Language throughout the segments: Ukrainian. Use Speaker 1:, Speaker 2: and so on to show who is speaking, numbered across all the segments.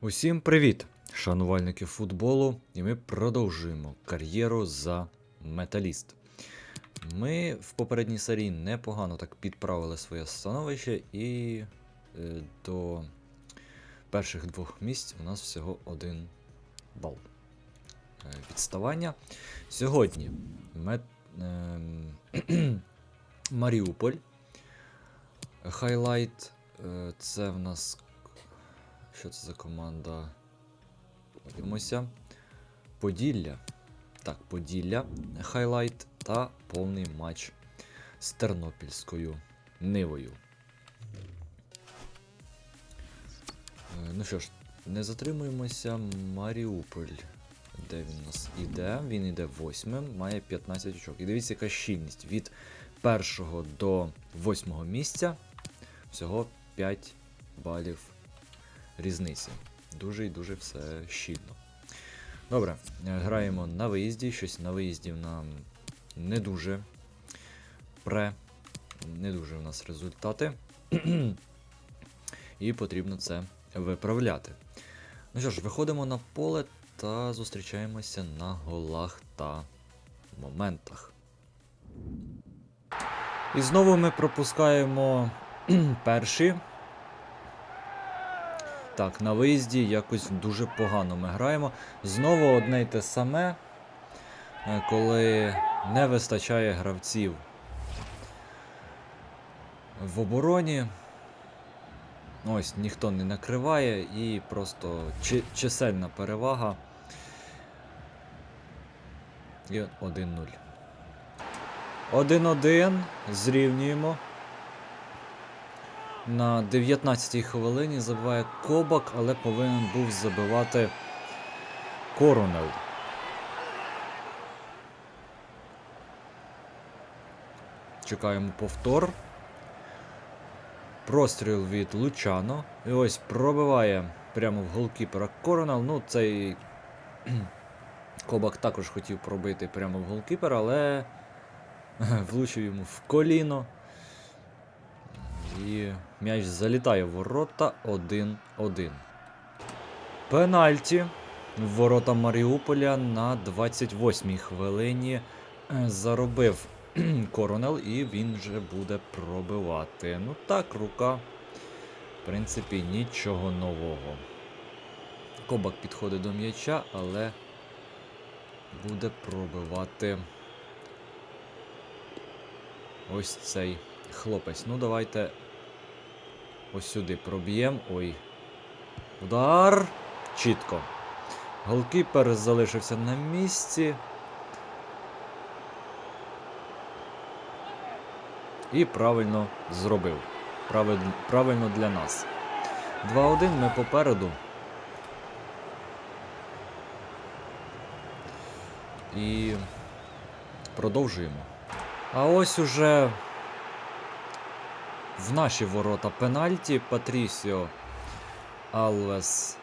Speaker 1: Усім привіт, шанувальники футболу, і ми продовжуємо кар'єру за металіст. Ми в попередній серії непогано так підправили своє становище, і е, до перших двох місць у нас всього один бал е, відставання. Сьогодні мет, ем, Маріуполь. Хайлайт. е, Це в нас що це за команда? Подивимося. Поділля. Так, Поділля. Хайлайт та повний матч з Тернопільською Нивою. Е, Ну що ж, не затримуємося. Маріуполь. Де він у нас іде? Він іде восьмим, має 15 очок. І дивіться, яка щільність. Від першого до восьмого місця всього 5 балів різниці. Дуже і дуже все щільно. Добре, е, граємо на виїзді. Щось на виїзді нам не дуже пре, не дуже в нас результати. І потрібно це виправляти. Ну що ж, виходимо на поле та зустрічаємося на голах та моментах. І знову ми пропускаємо перші. Так, на виїзді якось дуже погано ми граємо. Знову одне й те саме, е, коли не вистачає гравців в обороні. Ось ніхто не накриває і просто чи- чисельна перевага. І 1-0. 1-1. Зрівнюємо. На 19-й хвилині забиває Кобак, але повинен був забивати Коронел. Чекаємо повтор. Простріл від Лучано. І ось пробиває прямо в голкіпера Коронел. Ну, цей Кобак також хотів пробити прямо в голкіпера, але влучив йому в коліно. І м'яч залітає в ворота 1-1. Пенальті ворота Маріуполя на 28-й хвилині е, заробив Коронел, і він вже буде пробивати. Ну так, рука, в принципі, нічого нового. Кобак підходить до м'яча, але буде пробивати ось цей хлопець. Ну, давайте ось сюди проб'ємо. Ой. Удар. Чітко. Голкіпер залишився на місці. І правильно зробив. Правильно для нас. 2-1 ми попереду. І продовжуємо. А ось уже в наші ворота пенальті. Патрісіо Алвес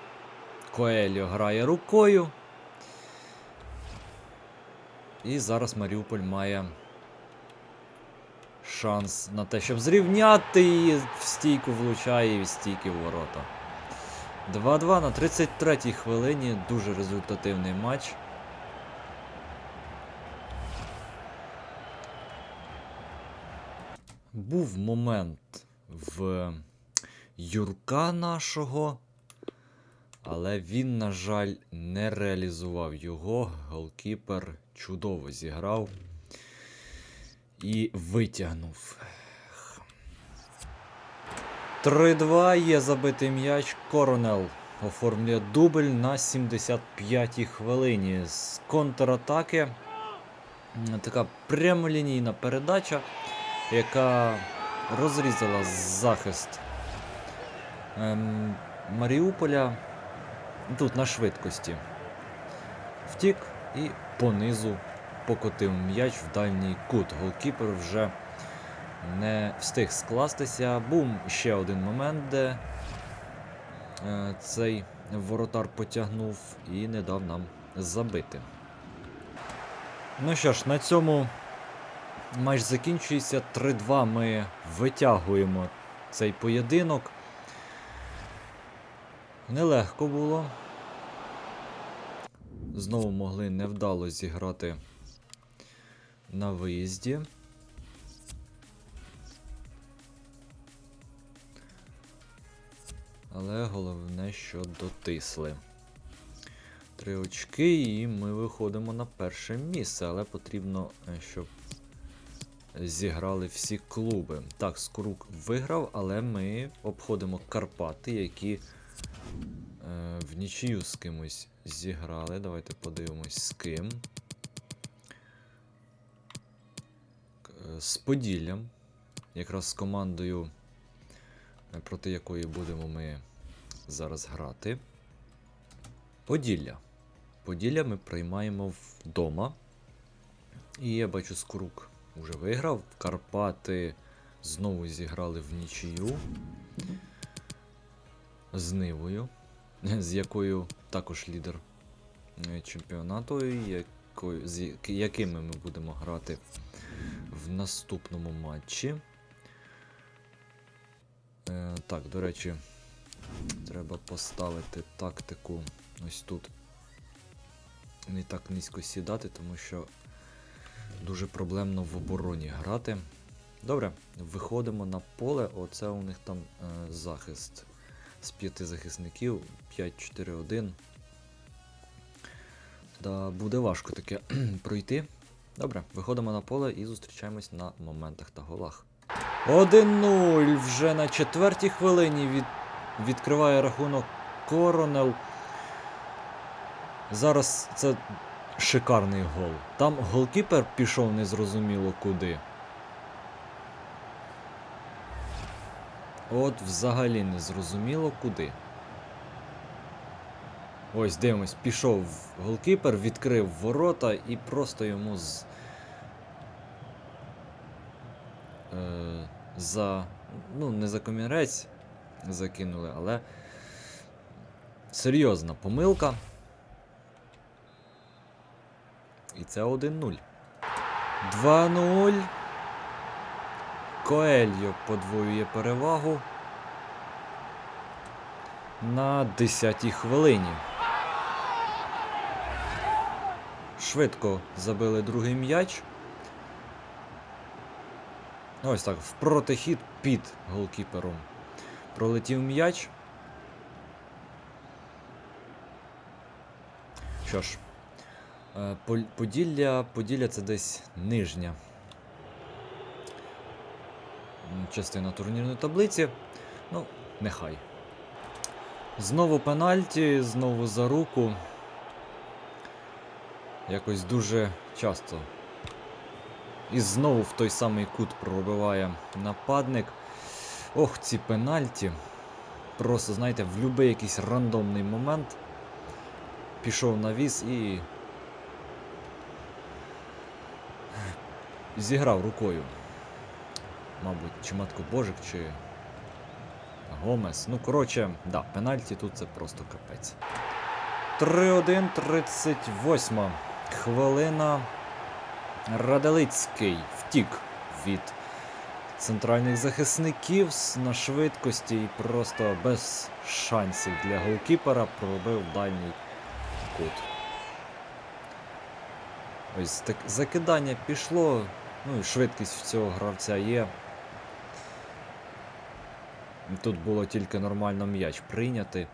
Speaker 1: Коельо грає рукою. І зараз Маріуполь має шанс на те, щоб зрівняти її в стійку влучає і в стійки в ворота. 2-2 на 33-й хвилині. Дуже результативний матч. Був момент в Юрка нашого, але він, на жаль, не реалізував його. Голкіпер чудово зіграв і витягнув. 3-2 є забитий м'яч. Коронел оформлює дубль на 75-й хвилині. З контратаки. Така прямолінійна передача яка розрізала захист ем, Маріуполя тут на швидкості. Втік і понизу покотив м'яч в дальній кут. Голкіпер вже не встиг скластися. Був ще один момент, де е, цей воротар потягнув і не дав нам забити. Ну що ж, на цьому матч закінчується 3-2. Ми витягуємо цей поєдинок. Нелегко було. Знову могли невдало зіграти на виїзді. Але головне, що дотисли. Три очки, і ми виходимо на перше місце, але потрібно, е, щоб зіграли всі клуби. Так, Скорук виграв, але ми обходимо Карпати, які е, в нічию з кимось зіграли. Давайте подивимось з ким. Е, З Поділлям. Якраз з командою, е, проти якої будемо ми зараз грати. Поділля. Поділля ми приймаємо вдома. І я бачу, Скорук вже виграв. Карпати знову зіграли в нічию з Нивою, з якою також лідер е, чемпіонату, якою, з якими ми будемо грати в наступному матчі. Е, так, до речі, треба поставити тактику ось тут. Не так низько сідати, тому що дуже проблемно в обороні грати. Добре, виходимо на поле. Оце у них там е, захист з п'яти захисників. 5-4-1. Да, буде важко таке пройти. Добре, виходимо на поле і зустрічаємось на моментах та голах. 1-0 вже на четвертій хвилині від... відкриває рахунок Коронел. Зараз це шикарний гол. Там голкіпер пішов незрозуміло куди. От взагалі не зрозуміло куди. Ось дивимось, пішов голкіпер, відкрив ворота і просто йому з. Е, за. Ну, не за комірець закинули, але. Серйозна помилка. І це 1-0. 2-0. Коельо подвоює перевагу. На 10-й хвилині. Швидко забили другий м'яч. Ось так, в протихід під голкіпером. Пролетів м'яч. Що ж, Поділля, Поділля це десь нижня частина турнірної таблиці. Ну, нехай. Знову пенальті, знову за руку. Якось дуже часто. І знову в той самий кут пробиває нападник. Ох, ці пенальті. Просто, знаєте, в будь-який якийсь рандомний момент пішов на віз і. Зіграв рукою. Мабуть, чи Матко Божик, чи Гомес. Ну, коротше, да, пенальті тут це просто капець. 3-1, 38 хвилина. Раделицький втік від центральних захисників на швидкості і просто без шансів для голкіпера пробив дальній кут. Ось так закидання пішло. Ну і швидкість в цього гравця є. Тут було тільки нормально м'яч прийняти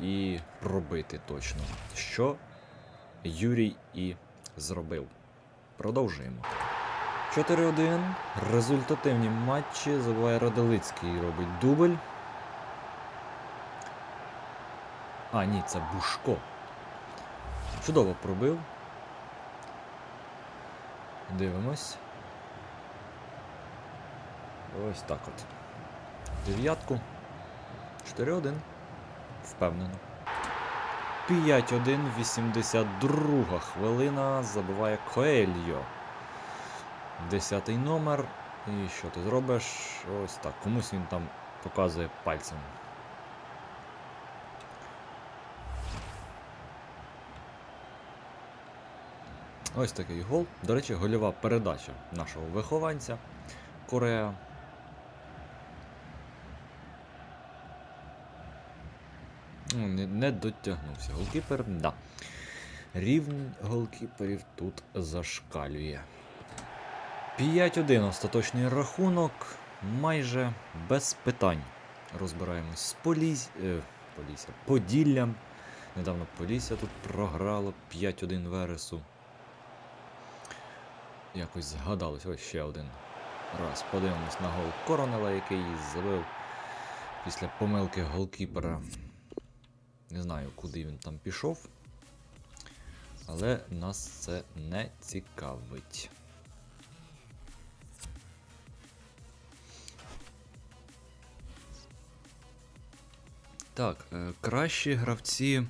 Speaker 1: і пробити точно. Що Юрій і зробив. Продовжуємо. 4-1. Результативні матчі. Забуває Радолицький робить дубль. А, ні, це Бушко. Чудово пробив. Дивимось. Ось так от. Дев'ятку. 4-1. Впевнено. 5-1, 82 хвилина. Забиває Коельо. Десятий номер. І що ти зробиш? Ось так. Комусь він там показує пальцем. Ось такий гол. До речі, гольова передача нашого вихованця Корея. Ну, не, дотягнувся. Голкіпер, да. Рівень голкіперів тут зашкалює. 5-1 остаточний рахунок. Майже без питань. Розбираємось з Поліс... е, Полісся. Поділлям. Недавно Полісся тут програло 5-1 Вересу. Якось згадалось. Ось ще один раз. Подивимось на гол Коронела, який забив після помилки голкіпера. Не знаю, куди він там пішов. Але нас це не цікавить. Так, е, кращі гравці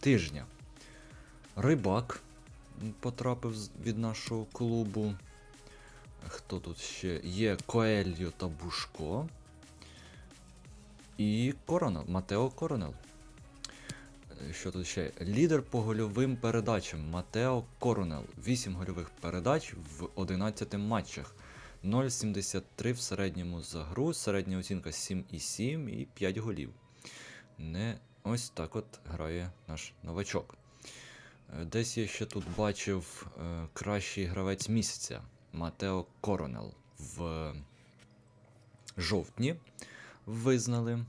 Speaker 1: тижня. Рибак потрапив від нашого клубу. Хто тут ще є? Коельо та Бушко. І Коронел, Матео Коронел. Е, Що тут ще? Лідер по гольовим передачам Матео Коронел. 8 гольових передач в 11 матчах. 0,73 в середньому за гру, середня оцінка 7,7 і 5 голів. Не ось так от грає наш новачок. Е, Десь я ще тут бачив е, кращий гравець місяця Матео Коронел в жовтні визнали.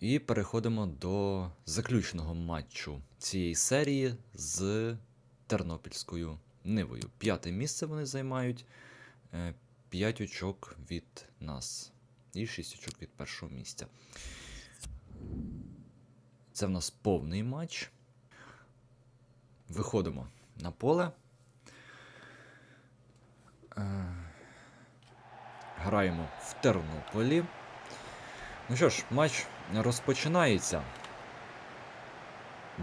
Speaker 1: І переходимо до заключного матчу цієї серії з Тернопільською Нивою. П'яте місце вони займають. 5 очок від нас. І 6 очок від першого місця. Це в нас повний матч. Виходимо на поле. Е, Граємо в Тернополі. Ну що ж, матч розпочинається.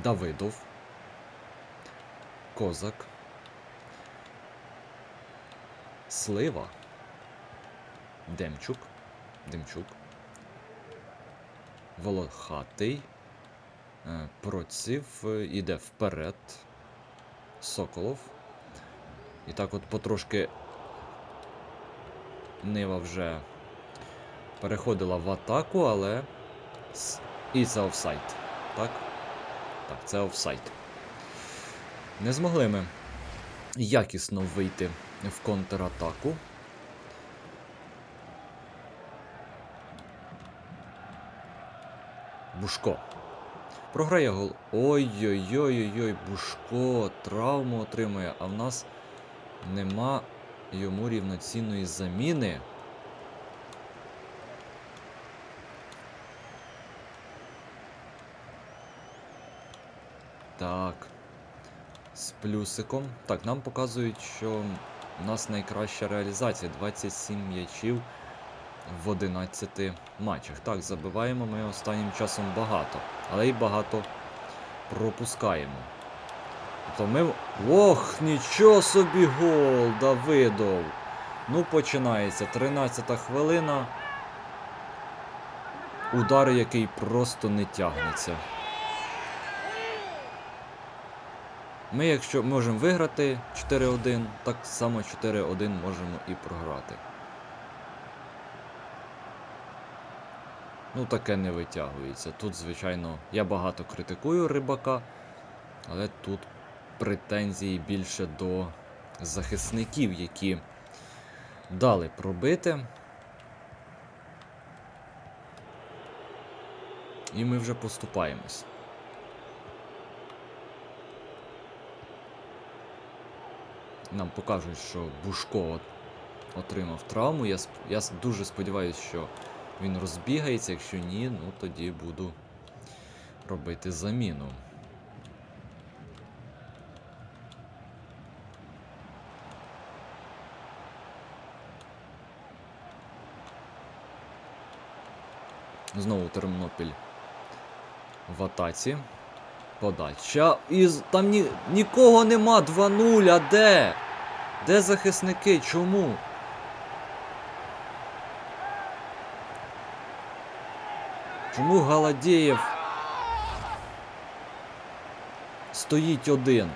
Speaker 1: Давидов. Козак. Слива. Демчук. Демчук. Волохатий. Е, Проців е, іде вперед. Соколов. І так от потрошки Нива вже переходила в атаку, але. І це офсайд. Так? Так, це офсайд. Не змогли ми якісно вийти в контратаку. Бушко. Програє гол. Ой-ой-ой-ой, Бушко травму отримує, а в нас нема йому рівноцінної заміни. Так. З плюсиком. Так, нам показують, що у нас найкраща реалізація 27 м'ячів в 11 матчах. Так, забиваємо ми останнім часом багато, але й багато пропускаємо. Тобто ми. Ох, нічого собі гол, Давидов. Ну, починається. 13 хвилина. Удар, який просто не тягнеться. Ми, якщо можемо виграти 4-1, так само 4-1 можемо і програти. Ну, таке не витягується. Тут, звичайно, я багато критикую рибака, але тут претензії більше до захисників, які дали пробити. І ми вже поступаємось. Нам покажуть, що Бушко от- отримав травму. Я, я дуже сподіваюся, що він розбігається. Якщо ні, ну тоді буду робити заміну. Знову Тернопіль в атаці. Подача. І там ні, нікого нема. 2-0. А де? Де захисники? Чому? Чому Галадєєв стоїть один?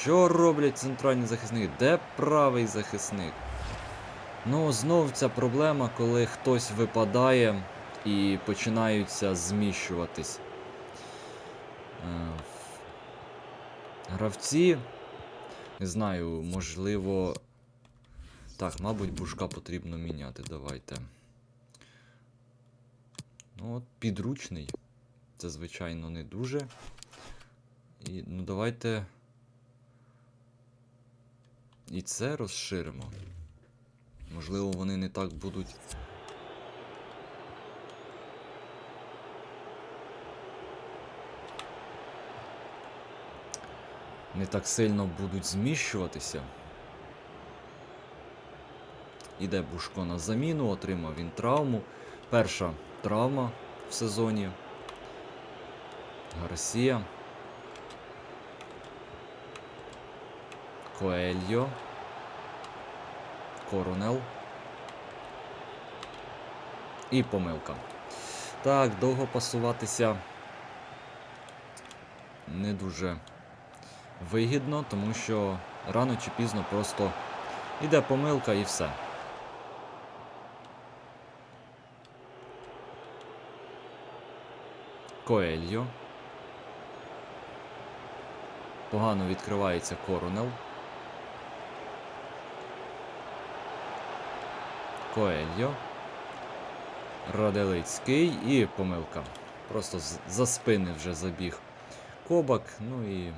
Speaker 1: Що роблять центральні захисники? Де правий захисник? Ну, знов ця проблема, коли хтось випадає і починаються зміщуватись. Е, Гравці. Не знаю, можливо. Так, мабуть, бушка потрібно міняти. Давайте. Ну, от, підручний. Це, звичайно, не дуже. І, ну, давайте. І це розширимо. Можливо, вони не так будуть. Не так сильно будуть зміщуватися. Іде Бушко на заміну, отримав він травму. Перша травма в сезоні. Гарсія. Коельо. Коронел. І помилка. Так, довго пасуватися не дуже вигідно, тому що рано чи пізно просто йде помилка і все. Коельо. Погано відкривається Коронел. Коельо. Раделицький і помилка. Просто за спини вже забіг Кобак, ну і.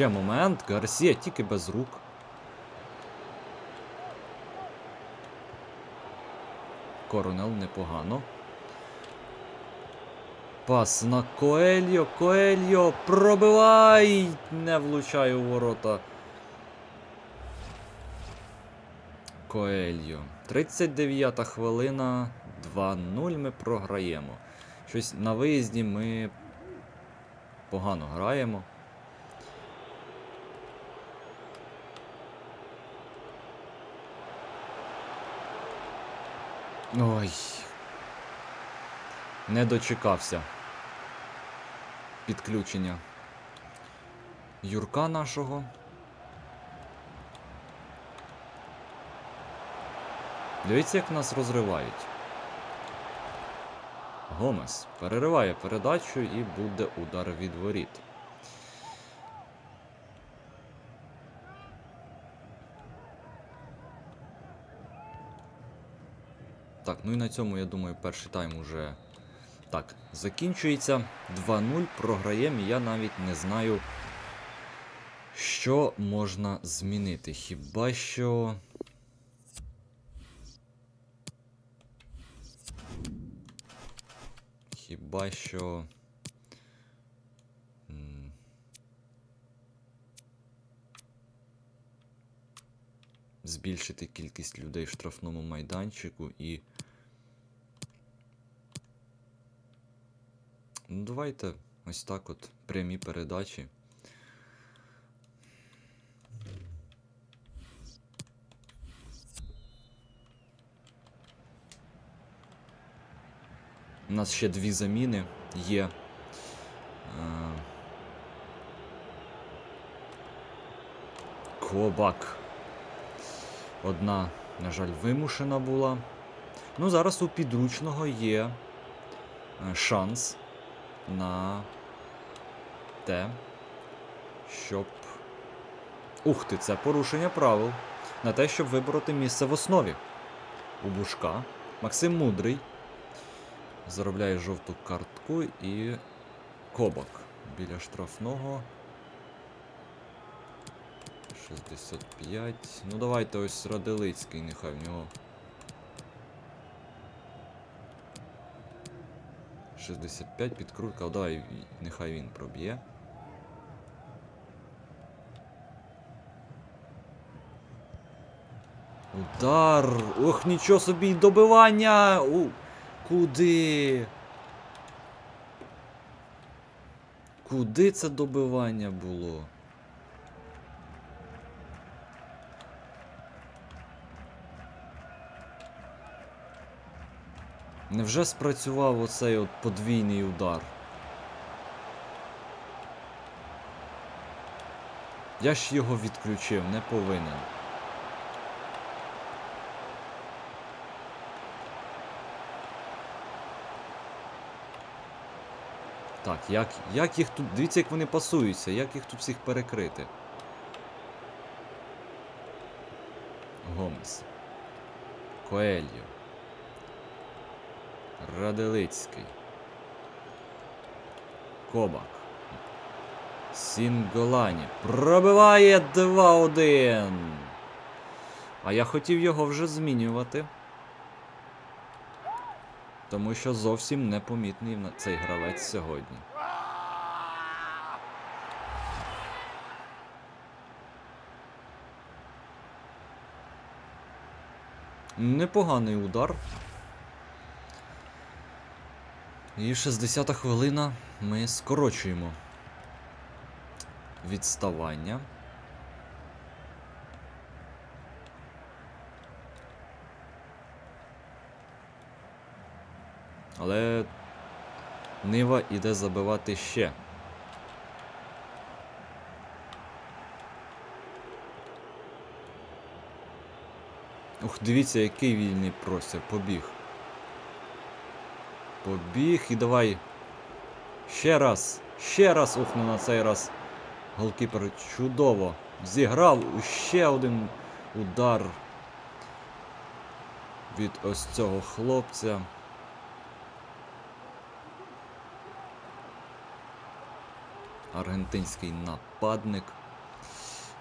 Speaker 1: Ще момент. Гарсія тільки без рук. Коронел непогано. Пас на Коельо. Коельо. Пробивай! Не влучає у ворота. Коельо. 39 хвилина. 2-0 ми програємо. Щось на виїзді ми погано граємо. Ой. Не дочекався. Підключення Юрка нашого. Дивіться, як нас розривають. Гомес перериває передачу і буде удар від воріт. Так, ну і на цьому, я думаю, перший тайм уже так закінчується. 2-0 програємо. Я навіть не знаю, що можна змінити. Хіба що. Хіба що. Збільшити кількість людей в штрафному майданчику і. Ну, давайте ось так от прямі передачі. У нас ще дві заміни є. Е, Кобак. Одна, на жаль, вимушена була. Ну, зараз у підручного є е, шанс на те, щоб. Ух ти, це порушення правил. На те, щоб вибороти місце в основі. У Бушка. Максим Мудрий. Заробляє жовту картку і Кобак біля штрафного. 65. Ну давайте ось Раделицький, нехай в нього. 65 підкрутка, давай нехай він проб'є. Удар! Ох, нічого собі добивання! У, куди? Куди це добивання було? Невже спрацював оцей от подвійний удар? Я ж його відключив, не повинен. Так, як, як їх тут. Дивіться, як вони пасуються, як їх тут всіх перекрити. Гомес. Коельо. Раделицький. Кобак. Сінголані. Пробиває 2-1. А я хотів його вже змінювати. Тому що зовсім непомітний цей гравець сьогодні. Непоганий удар. І 60 хвилина ми скорочуємо відставання. Але Нива іде забивати ще. Ух, дивіться, який вільний простір. Побіг. Побіг і давай. Ще раз. Ще раз. Ну на цей раз. Голкіпер чудово. Зіграв ще один удар від ось цього хлопця. Аргентинський нападник.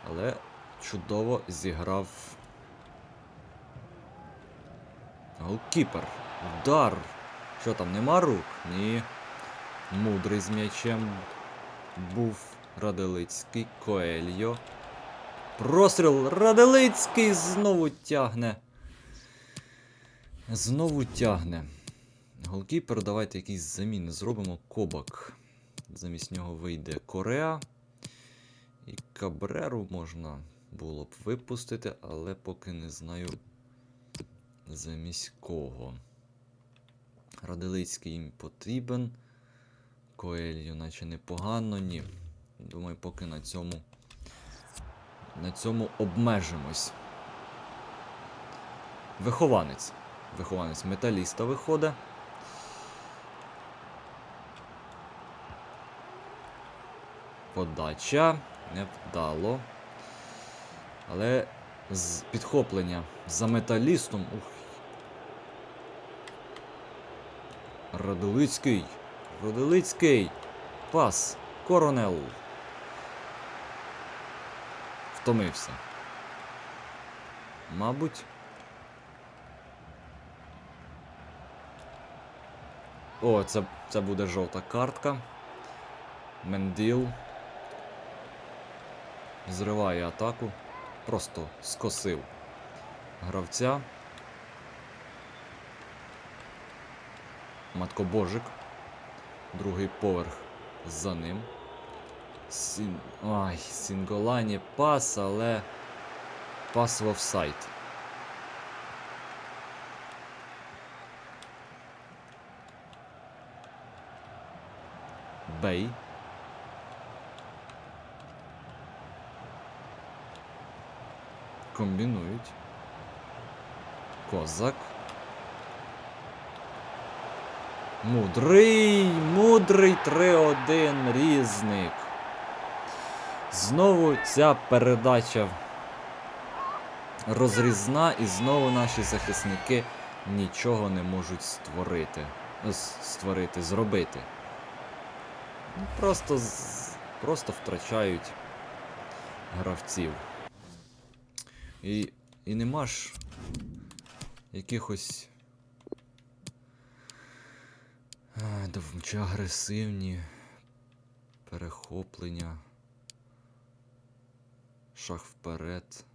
Speaker 1: Але чудово зіграв голкіпер. Удар. Що там, нема рук? Ні. Мудрий з м'ячем був Раделицький, Коельо. Простріл Раделицький знову тягне. Знову тягне. Голкіпер, давайте якісь заміни зробимо. Кобак. Замість нього вийде Кореа. І Кабреру можна було б випустити, але поки не знаю замість кого. Раделицький їм потрібен. Коельо, наче непогано, ні. Думаю, поки на цьому. На цьому обмежимось. Вихованець. Вихованець металіста виходить. Подача невдало. Але з підхоплення за металістом. Ух. Радулицький. Радулицький. Пас. Коронел. Втомився. Мабуть. О, це, це буде жовта картка. Менділ. Зриває атаку. Просто скосив гравця. Маткобожик. Другий поверх за ним. Сін... Ай, Сінголані пас, але пас в офсайд. Бей. Комбінують. Козак. Мудрий, мудрий 3-1 різник. Знову ця передача розрізна, і знову наші захисники нічого не можуть створити. Створити, зробити. Ну, Просто, просто втрачають гравців. І, і нема ж якихось. а, дов- Чи агресивні перехоплення. Шаг вперед.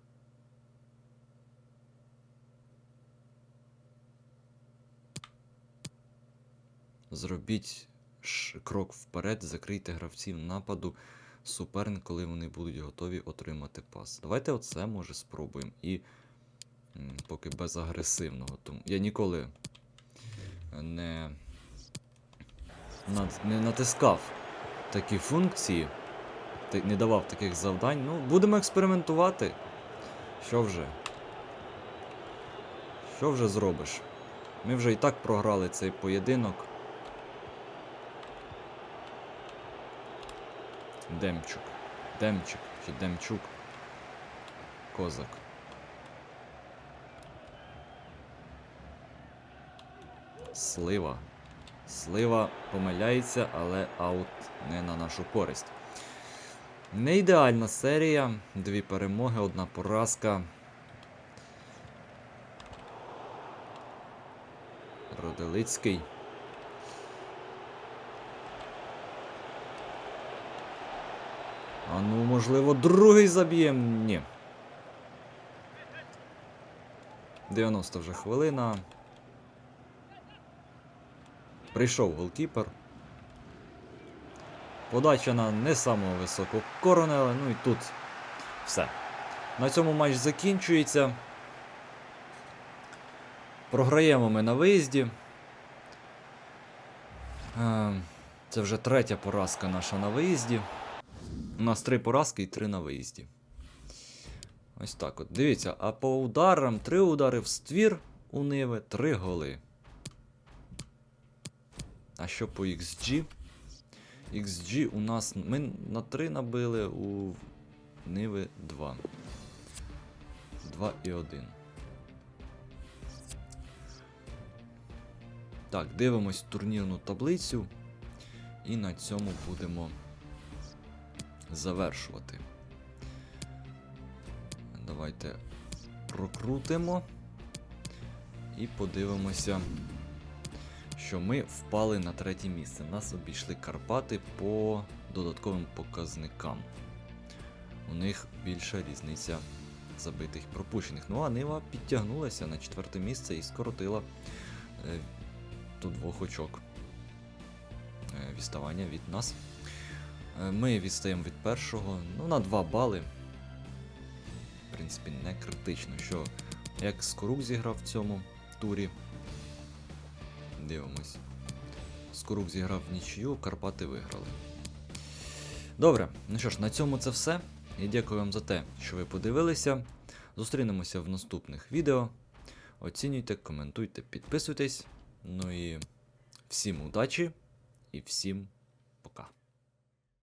Speaker 1: Зробіть крок вперед, закрийте гравців нападу суперник, коли вони будуть готові отримати пас. Давайте оце може спробуємо. І поки без агресивного. Тому я ніколи не, не натискав такі функції, не давав таких завдань. Ну, будемо експериментувати. Що вже? Що вже зробиш? Ми вже і так програли цей поєдинок. Демчук. Демчик чи Демчук. Козак. Слива. Слива помиляється, але аут не на нашу користь. Не ідеальна серія. Дві перемоги, одна поразка. Роделицький. А ну, можливо, другий заб'єм. Ні. 90 вже хвилина. Прийшов голкіпер. Подача на не самого високого коронела. Ну і тут все. На цьому матч закінчується. Програємо ми на виїзді. Е, Це вже третя поразка наша на виїзді. У нас три поразки і три на виїзді. Ось так от. Дивіться, а по ударам три удари в ствір у Ниви, три голи. А що по XG? XG у нас. Ми на 3 набили, у Ниви 2. 2 і 1. Так, дивимось турнірну таблицю. І на цьому будемо завершувати. Давайте прокрутимо і подивимося, що ми впали на третє місце. Нас обійшли Карпати по додатковим показникам. У них більша різниця забитих і пропущених. Ну а Нива підтягнулася на четверте місце і скоротила е, до двох очок е, відставання від нас. Е, Ми відстаємо від першого ну, на 2 бали. В принципі, не критично. Що як Скорук зіграв в цьому турі. Дивимось. Скорук зіграв в нічию, Карпати виграли. Добре, ну що ж, на цьому це все. Я дякую вам за те, що ви подивилися. Зустрінемося в наступних відео. Оцінюйте, коментуйте, підписуйтесь. Ну і всім удачі і всім пока.